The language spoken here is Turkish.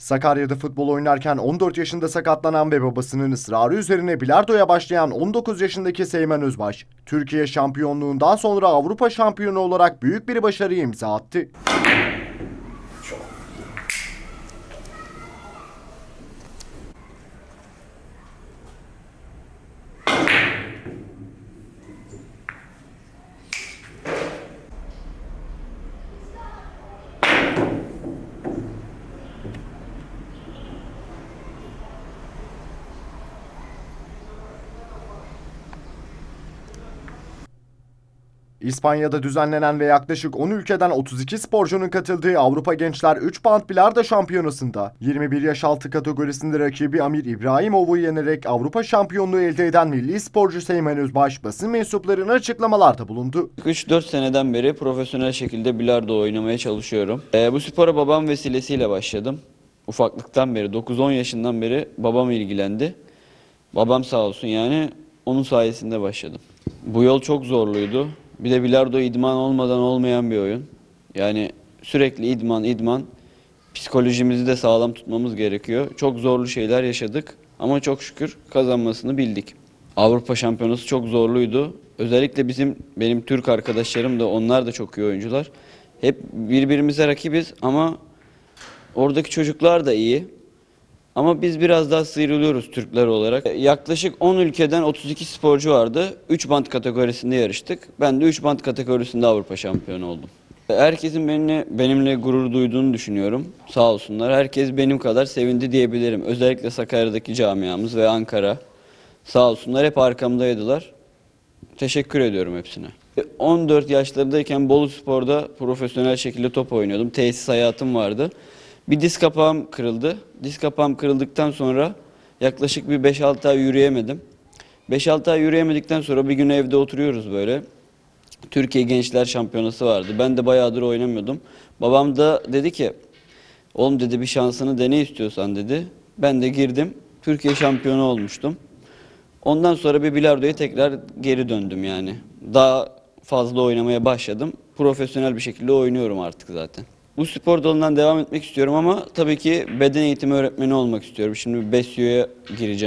Sakarya'da futbol oynarken 14 yaşında sakatlanan ve babasının ısrarı üzerine bilardoya başlayan 19 yaşındaki Seymen Özbaş, Türkiye şampiyonluğundan sonra Avrupa şampiyonu olarak büyük bir başarıya imza attı. İspanya'da düzenlenen ve yaklaşık 10 ülkeden 32 sporcunun katıldığı Avrupa Gençler 3 band bilardo şampiyonasında 21 yaş altı kategorisinde rakibi Amir İbrahimov'u yenerek Avrupa şampiyonluğu elde eden milli sporcu Seymen Özbaş basın mensuplarına açıklamalarda bulundu. 3-4 seneden beri profesyonel şekilde bilardo oynamaya çalışıyorum. Ee, bu spora babam vesilesiyle başladım. Ufaklıktan beri, 9-10 yaşından beri babam ilgilendi. Babam sağ olsun yani onun sayesinde başladım. Bu yol çok zorluydu. Bir de bilardo idman olmadan olmayan bir oyun. Yani sürekli idman, idman. Psikolojimizi de sağlam tutmamız gerekiyor. Çok zorlu şeyler yaşadık ama çok şükür kazanmasını bildik. Avrupa Şampiyonası çok zorluydu. Özellikle bizim benim Türk arkadaşlarım da onlar da çok iyi oyuncular. Hep birbirimize rakibiz ama oradaki çocuklar da iyi. Ama biz biraz daha sıyrılıyoruz Türkler olarak. Yaklaşık 10 ülkeden 32 sporcu vardı. 3 band kategorisinde yarıştık. Ben de 3 band kategorisinde Avrupa şampiyonu oldum. Herkesin benimle, benimle gurur duyduğunu düşünüyorum. Sağ olsunlar. Herkes benim kadar sevindi diyebilirim. Özellikle Sakarya'daki camiamız ve Ankara. Sağ olsunlar hep arkamdaydılar. Teşekkür ediyorum hepsine. 14 yaşlarındayken Bolu Spor'da profesyonel şekilde top oynuyordum. Tesis hayatım vardı. Bir diz kapağım kırıldı. Diz kapağım kırıldıktan sonra yaklaşık bir 5-6 ay yürüyemedim. 5-6 ay yürüyemedikten sonra bir gün evde oturuyoruz böyle. Türkiye Gençler Şampiyonası vardı. Ben de bayağıdır oynamıyordum. Babam da dedi ki, oğlum dedi bir şansını dene istiyorsan dedi. Ben de girdim. Türkiye şampiyonu olmuştum. Ondan sonra bir bilardoya tekrar geri döndüm yani. Daha fazla oynamaya başladım. Profesyonel bir şekilde oynuyorum artık zaten. Bu spor dalından devam etmek istiyorum ama tabii ki beden eğitimi öğretmeni olmak istiyorum. Şimdi BESYO'ya gireceğim.